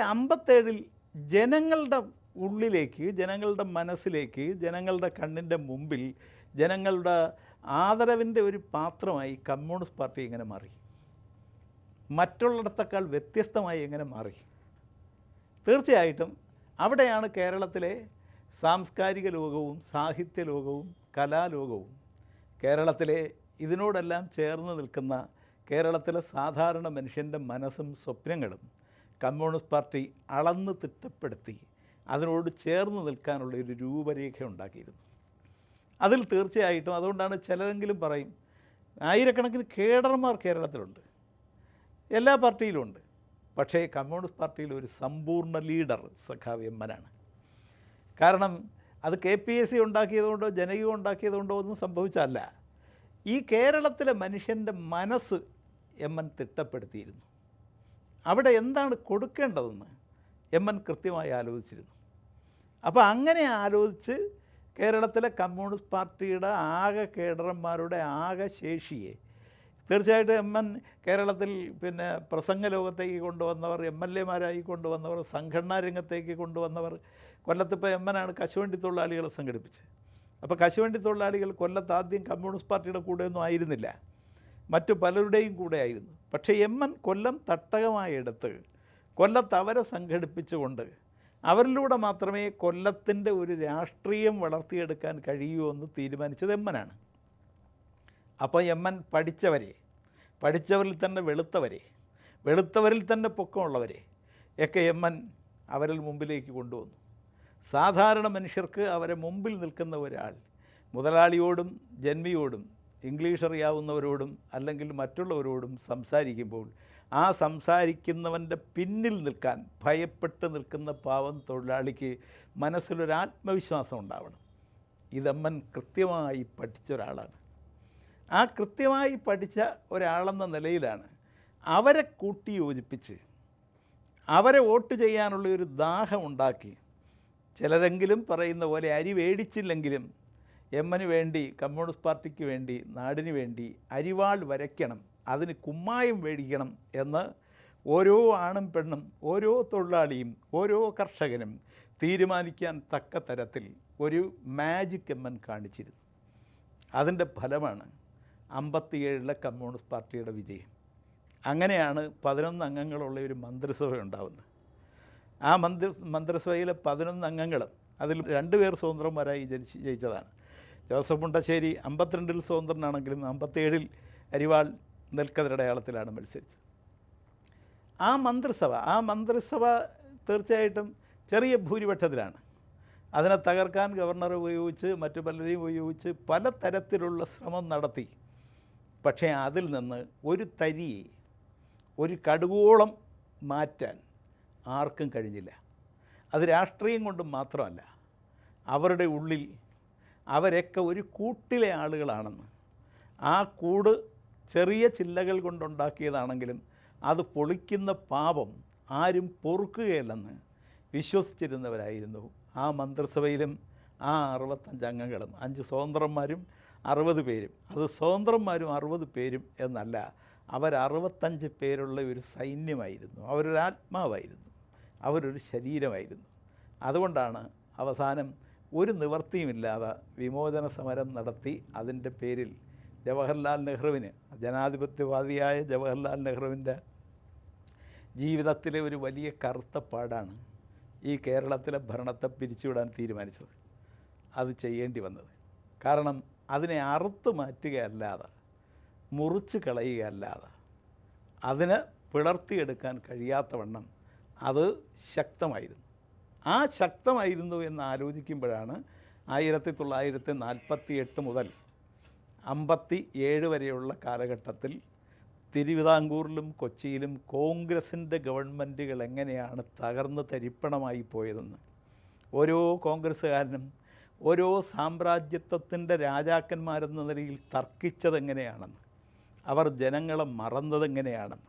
അമ്പത്തേഴിൽ ജനങ്ങളുടെ ഉള്ളിലേക്ക് ജനങ്ങളുടെ മനസ്സിലേക്ക് ജനങ്ങളുടെ കണ്ണിന്റെ മുമ്പിൽ ജനങ്ങളുടെ ആദരവിന്റെ ഒരു പാത്രമായി കമ്മ്യൂണിസ്റ്റ് പാർട്ടി എങ്ങനെ മാറി. മറ്റുള്ളിടത്തേക്കാൾ വ്യത്യസ്തമായി എങ്ങനെ മാറി. തീർച്ചയായിട്ടും അവിടെയാണ് കേരളത്തിലെ സാംസ്കാരിക ലോകവും സാഹിത്യ ലോകവും കലാലോകവും. കേരളത്തിലെ ഇതിനോടെല്ലാം ചേർന്ന് നിൽക്കുന്ന കേരളത്തിലെ സാധാരണ മനുഷ്യന്റെ മനസ്സും സ്വപ്നങ്ങളും കമ്മ്യൂണിസ്റ്റ് പാർട്ടി അളന്ന് തിട്ടപ്പെടുത്തി അതിനോട് ചേർന്ന് നിൽക്കാനുള്ള ഒരു രൂപരേഖ ഉണ്ടാക്കിയിരുന്നു. അതിൽ തീർച്ചയായിട്ടും അതുകൊണ്ടാണ് ചിലരെങ്കിലും പറയും ആയിരക്കണക്കിന് കേഡർമാർ കേരളത്തിലുണ്ട് എല്ലാ പാർട്ടിയിലും ഉണ്ട്. പക്ഷേ കമ്മ്യൂണിസ്റ്റ് പാർട്ടിയിൽ ഒരു സമ്പൂർണ ലീഡർ സഖാവ് എമ്മനാണ് കാരണം അത് കെ പി എസ് സി ഉണ്ടാക്കിയതുകൊണ്ടോ ജനകീയം ഉണ്ടാക്കിയതുകൊണ്ടോ ഒന്നും സംഭവിച്ചല്ല ഈ കേരളത്തിലെ മനുഷ്യന്റെ മനസ്സ് എം എൻ തിട്ടപ്പെടുത്തിയിരുന്നു. അവിടെ എന്താണ് കൊടുക്കേണ്ടതെന്ന് എം എൻ കൃത്യമായി ആലോചിച്ചിരുന്നു. അപ്പോൾ അങ്ങനെ ആലോചിച്ച് കേരളത്തിലെ കമ്മ്യൂണിസ്റ്റ് പാർട്ടിയുടെ ആകെ കേഡറന്മാരുടെ ആകെ ശേഷിയെ തീർച്ചയായിട്ടും എം എൻ കേരളത്തിൽ പിന്നെ പ്രസംഗ ലോകത്തേക്ക് കൊണ്ടുവന്നവർ എം എൽ എമാരായി കൊണ്ടുവന്നവർ സംഘടനാ രംഗത്തേക്ക് കൊണ്ടുവന്നവർ കൊല്ലത്തിപ്പോൾ എം ആണ് കശുവണ്ടി തൊഴിലാളികൾ സംഘടിപ്പിച്ച് അപ്പോൾ കശുവണ്ടി തൊഴിലാളികൾ കൊല്ലത്ത് ആദ്യം കമ്മ്യൂണിസ്റ്റ് പാർട്ടിയുടെ കൂടെയൊന്നും ആയിരുന്നില്ല. മറ്റു പലരുടെയും കൂടെ ആയിരുന്നു പക്ഷേ എം എൻ കൊല്ലം തട്ടകമായി എടുത്ത് കൊല്ലത്ത് അവരെ സംഘടിപ്പിച്ചുകൊണ്ട് അവരിലൂടെ മാത്രമേ കൊല്ലത്തിന്റെ ഒരു രാഷ്ട്രീയം വളർത്തിയെടുക്കാൻ കഴിയൂ എന്ന് തീരുമാനിച്ചത് എമ്മനാണ്. അപ്പോൾ എം എൻ പഠിച്ചവരെ പഠിച്ചവരിൽ തന്നെ വെളുത്തവരെ വെളുത്തവരിൽ തന്നെ പൊക്കമുള്ളവരെ ഒക്കെ എം എൻ അവരിൽ മുമ്പിലേക്ക് കൊണ്ടുവന്നു. സാധാരണ മനുഷ്യർക്ക് അവരെ മുമ്പിൽ നിൽക്കുന്ന ഒരാൾ മുതലാളിയോടും ജന്മിയോടും ഇംഗ്ലീഷ് അറിയാവുന്നവരോടും അല്ലെങ്കിൽ മറ്റുള്ളവരോടും സംസാരിക്കുമ്പോൾ ആ സംസാരിക്കുന്നവന്റെ പിന്നിൽ നിൽക്കാൻ ഭയപ്പെട്ട് നിൽക്കുന്ന പാവം തൊഴിലാളിക്ക് മനസ്സിലൊരു ആത്മവിശ്വാസം ഉണ്ടാവണം. ഇതമ്മൻ കൃത്യമായി പഠിച്ച ഒരാളാണ്. ആ കൃത്യമായി പഠിച്ച ഒരാളെന്ന നിലയിലാണ് അവരെ കൂട്ടി യോജിപ്പിച്ച് അവരെ വോട്ട് ചെയ്യാനുള്ള ഒരു ദാഹം ഉണ്ടാക്കി ചിലരെങ്കിലും പറയുന്ന പോലെ അരി മേടിച്ചില്ലെങ്കിലും എമ്മന് വേണ്ടി കമ്മ്യൂണിസ്റ്റ് പാർട്ടിക്ക് വേണ്ടി നാടിന് വേണ്ടി അരിവാൾ വരയ്ക്കണം അതിന് കുമ്മായം മേടിക്കണം എന്ന് ഓരോ ആണും പെണ്ണും ഓരോ തൊഴിലാളിയും ഓരോ കർഷകനും തീരുമാനിക്കാൻ തക്ക തരത്തിൽ ഒരു മാജിക് എമ്മൻ കാണിച്ചിരുന്നു. അതിന്റെ ഫലമാണ് അമ്പത്തിയേഴിലെ കമ്മ്യൂണിസ്റ്റ് പാർട്ടിയുടെ വിജയം. അങ്ങനെയാണ് പതിനൊന്ന് അംഗങ്ങളുള്ള ഒരു മന്ത്രിസഭ ഉണ്ടാവുന്നത്. ആ മന്ത്രി മന്ത്രിസഭയിലെ പതിനൊന്ന് അംഗങ്ങൾ അതിൽ രണ്ടുപേർ സ്വതന്ത്രന്മാരായി ജനിച്ച് ജയിച്ചതാണ്. ജോസഫ് മുണ്ടശ്ശേരി അമ്പത്തിരണ്ടിൽ സ്വതന്ത്രനാണെങ്കിലും അമ്പത്തേഴിൽ അരിവാൾ നെൽക്കതിരടയാളത്തിലാണ് മത്സരിച്ചത്. ആ മന്ത്രിസഭ ആ മന്ത്രിസഭ തീർച്ചയായിട്ടും ചെറിയ ഭൂരിപക്ഷത്തിലാണ്. അതിനെ തകർക്കാൻ ഗവർണർ ഉപയോഗിച്ച് മറ്റു പലരെയും ഉപയോഗിച്ച് പല തരത്തിലുള്ള ശ്രമം നടത്തി. പക്ഷേ അതിൽ നിന്ന് ഒരു തരിയെ ഒരു കടുകോളം മാറ്റാൻ ആർക്കും കഴിഞ്ഞില്ല. അത് രാഷ്ട്രീയം കൊണ്ട് മാത്രമല്ല അവരുടെ ഉള്ളിൽ അവരൊക്കെ ഒരു കൂട്ടിലെ ആളുകളാണെന്ന്. ആ കൂട് ചെറിയ ചില്ലകൾ കൊണ്ടുണ്ടാക്കിയതാണെങ്കിലും അത് പൊളിക്കുന്ന പാപം ആരും പൊറുക്കുകയില്ലെന്ന് വിശ്വസിച്ചിരുന്നവരായിരുന്നു. ആ മന്ത്രിസഭയിലും ആ അറുപത്തഞ്ച് അംഗങ്ങളും അഞ്ച് സ്വതന്ത്രന്മാരും അറുപത് പേരും. അത് സ്വതന്ത്രന്മാരും അറുപത് പേരും എന്നല്ല അവർ അറുപത്തഞ്ച് പേരുള്ള ഒരു സൈന്യമായിരുന്നു. അവരൊരു ആത്മാവായിരുന്നു അവരൊരു ശരീരമായിരുന്നു. അതുകൊണ്ടാണ് അവസാനം ഒരു നിവർത്തിയുമില്ലാതെ വിമോചന സമരം നടത്തി അതിന്റെ പേരിൽ ജവഹർലാൽ നെഹ്റുവിന് ജനാധിപത്യവാദിയായ ജവഹർലാൽ നെഹ്റുവിന്റെ ജീവിതത്തിലെ ഒരു വലിയ കറുത്ത പാടാണ് ഈ കേരളത്തിലെ ഭരണത്തെ പിരിച്ചുവിടാൻ തീരുമാനിച്ചത്. അത് ചെയ്യേണ്ടി വന്നത്. കാരണം അതിനെ അറുത്ത് മാറ്റുകയല്ലാതെ മുറിച്ച് കളയുകയല്ലാതെ അതിന് പിളർത്തിയെടുക്കാൻ കഴിയാത്തവണ്ണം അത് ശക്തമായിരുന്നു. ആ ശക്തമായിരുന്നു എന്ന് ആലോചിക്കുമ്പോഴാണ് ആയിരത്തി തൊള്ളായിരത്തി നാൽപ്പത്തി എട്ട് മുതൽ അമ്പത്തി ഏഴ് വരെയുള്ള കാലഘട്ടത്തിൽ തിരുവിതാംകൂറിലും കൊച്ചിയിലും കോൺഗ്രസിന്റെ ഗവൺമെന്റുകൾ എങ്ങനെയാണ് തകർന്ന് തരിപ്പണമായി പോയതെന്ന്. ഓരോ കോൺഗ്രസ്സുകാരനും ഓരോ സാമ്രാജ്യത്വത്തിന്റെ രാജാക്കന്മാരെന്ന നിലയിൽ തർക്കിച്ചതെങ്ങനെയാണെന്ന് അവർ ജനങ്ങളെ മറന്നതെങ്ങനെയാണെന്ന്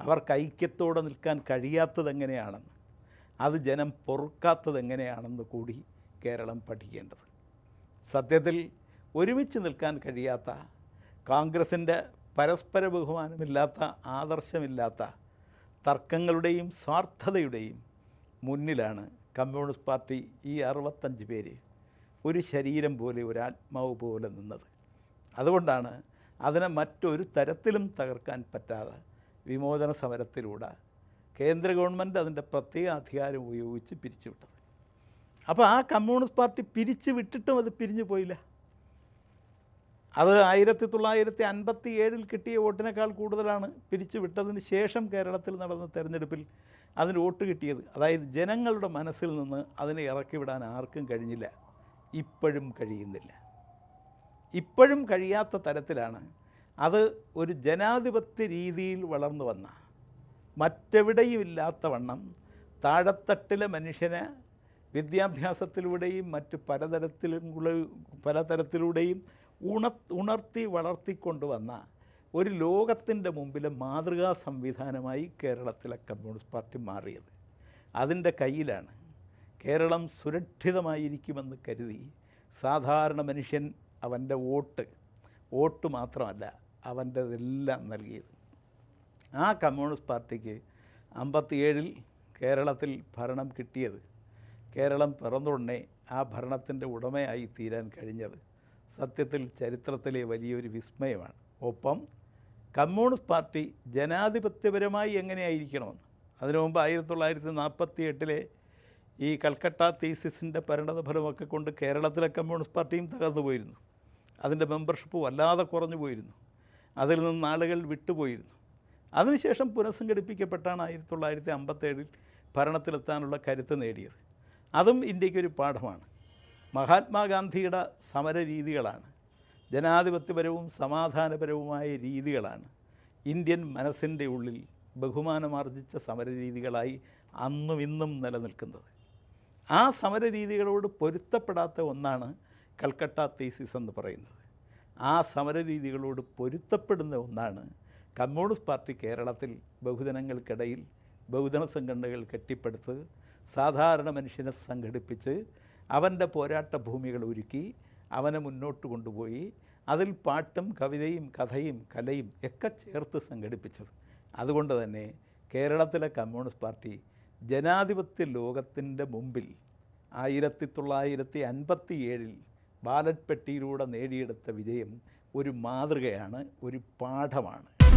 അവർക്ക് ഐക്യത്തോടെ നിൽക്കാൻ കഴിയാത്തതെങ്ങനെയാണെന്ന് അത് ജനം പൊറുക്കാത്തത് എങ്ങനെയാണെന്ന് കൂടി കേരളം പഠിക്കേണ്ടത്. സത്യത്തിൽ ഒരുമിച്ച് നിൽക്കാൻ കഴിയാത്ത കോൺഗ്രസിന്റെ പരസ്പര ബഹുമാനമില്ലാത്ത ആദർശമില്ലാത്ത തർക്കങ്ങളുടെയും സ്വാർത്ഥതയുടെയും മുന്നിലാണ് കമ്മ്യൂണിസ്റ്റ് പാർട്ടി ഈ അറുപത്തഞ്ച് പേര് ഒരു ശരീരം പോലെ ഒരു ആത്മാവ് പോലെ നിന്നത്. അതുകൊണ്ടാണ് അതിനെ മറ്റൊരു തരത്തിലും തകർക്കാൻ പറ്റാതെ വിമോചന സമരത്തിലൂടെ കേന്ദ്ര ഗവൺമെന്റ് അതിന്റെ പ്രത്യേക അധികാരം ഉപയോഗിച്ച് പിരിച്ചുവിട്ടത്. അപ്പോൾ ആ കമ്മ്യൂണിസ്റ്റ് പാർട്ടി പിരിച്ചു വിട്ടിട്ടും അത് പിരിഞ്ഞു പോയില്ല. അത് ആയിരത്തി തൊള്ളായിരത്തി അൻപത്തി ഏഴിൽ കിട്ടിയ വോട്ടിനേക്കാൾ കൂടുതലാണ് പിരിച്ചു വിട്ടതിന് ശേഷം കേരളത്തിൽ നടന്ന തെരഞ്ഞെടുപ്പിൽ അതിന് വോട്ട് കിട്ടിയത്. അതായത് ജനങ്ങളുടെ മനസ്സിൽ നിന്ന് അതിനെ ഇറക്കി വിടാൻ ആർക്കും കഴിഞ്ഞില്ല. ഇപ്പോഴും കഴിയുന്നില്ല. ഇപ്പോഴും കഴിയാത്ത തരത്തിലാണ് അത് ഒരു ജനാധിപത്യ രീതിയിൽ വളർന്നു വന്ന മറ്റെവിടെയും ഇല്ലാത്ത വണ്ണം താഴത്തട്ടിലെ മനുഷ്യന് വിദ്യാഭ്യാസത്തിലൂടെയും മറ്റ് പലതരത്തിലും പലതരത്തിലൂടെയും ഉണ ഉണർത്തി വളർത്തിക്കൊണ്ടുവന്ന ഒരു ലോകത്തിന്റെ മുമ്പിലെ മാതൃകാ സംവിധാനമായി കേരളത്തിലെ കമ്മ്യൂണിസ്റ്റ് പാർട്ടി മാറിയത്. അതിന്റെ കയ്യിലാണ് കേരളം സുരക്ഷിതമായിരിക്കുമെന്ന് കരുതി സാധാരണ മനുഷ്യൻ അവന്റെ വോട്ട് വോട്ട് മാത്രമല്ല അവന്റെതെല്ലാം നൽകിയത്. ആ കമ്മ്യൂണിസ്റ്റ് പാർട്ടിക്ക് അമ്പത്തിയേഴിൽ കേരളത്തിൽ ഭരണം കിട്ടിയത്. കേരളം പിറന്നുടനെ ആ ഭരണത്തിന്റെ ഉടമയായി തീരാൻ കഴിഞ്ഞത്. സത്യത്തിൽ ചരിത്രത്തിലെ വലിയൊരു വിസ്മയമാണ്. ഒപ്പം കമ്മ്യൂണിസ്റ്റ് പാർട്ടി ജനാധിപത്യപരമായി എങ്ങനെയായിരിക്കണമെന്ന്. അതിനു മുമ്പ് ആയിരത്തി തൊള്ളായിരത്തി നാൽപ്പത്തി എട്ടിലെ ഈ കൽക്കട്ട തീസിസിന്റെ പരിണത ഫലമൊക്കെ കൊണ്ട് കേരളത്തിലെ കമ്മ്യൂണിസ്റ്റ് പാർട്ടിയും തകർന്നു പോയിരുന്നു. അതിന്റെ മെമ്പർഷിപ്പ് വല്ലാതെ കുറഞ്ഞു പോയിരുന്നു. അതിൽ നിന്ന് ആളുകൾ വിട്ടുപോയിരുന്നു. അതിനുശേഷം പുനഃസംഘടിപ്പിക്കപ്പെട്ടാണ് ആയിരത്തി തൊള്ളായിരത്തി അമ്പത്തേഴിൽ ഭരണത്തിലെത്താനുള്ള കരുത്ത് നേടിയത്. അതും ഇന്ത്യക്കൊരു പാഠമാണ്. മഹാത്മാഗാന്ധിയുടെ സമര രീതികളാണ് ജനാധിപത്യപരവും സമാധാനപരവുമായ രീതികളാണ് ഇന്ത്യൻ മനസ്സിന്റെ ഉള്ളിൽ ബഹുമാനമാർജിച്ച സമരരീതികളായി അന്നും ഇന്നും നിലനിൽക്കുന്നത്. ആ സമരരീതികളോട് പൊരുത്തപ്പെടാത്ത ഒന്നാണ് കൽക്കട്ട തീസിസ് എന്ന് പറയുന്നത്. ആ സമരരീതികളോട് പൊരുത്തപ്പെടുന്ന ഒന്നാണ് കമ്മ്യൂണിസ്റ്റ് പാർട്ടി കേരളത്തിൽ ബഹുജനങ്ങൾക്കിടയിൽ ബഹുജന സംഘടനകൾ കെട്ടിപ്പടുത്ത് സാധാരണ മനുഷ്യനെ സംഘടിപ്പിച്ച് അവന്റെ പോരാട്ട ഭൂമികൾ ഒരുക്കി അവനെ മുന്നോട്ട് കൊണ്ടുപോയി അതിൽ പാട്ടും കവിതയും കഥയും കലയും ഒക്കെ ചേർത്ത് സംഘടിപ്പിച്ചത്. അതുകൊണ്ട് തന്നെ കേരളത്തിലെ കമ്മ്യൂണിസ്റ്റ് പാർട്ടി ജനാധിപത്യ ലോകത്തിന്റെ മുമ്പിൽ ആയിരത്തി തൊള്ളായിരത്തി അൻപത്തി ഏഴിൽ ബാലറ്റ് പെട്ടിയിലൂടെ നേടിയെടുത്ത വിജയം ഒരു മാതൃകയാണ് ഒരു പാഠമാണ്.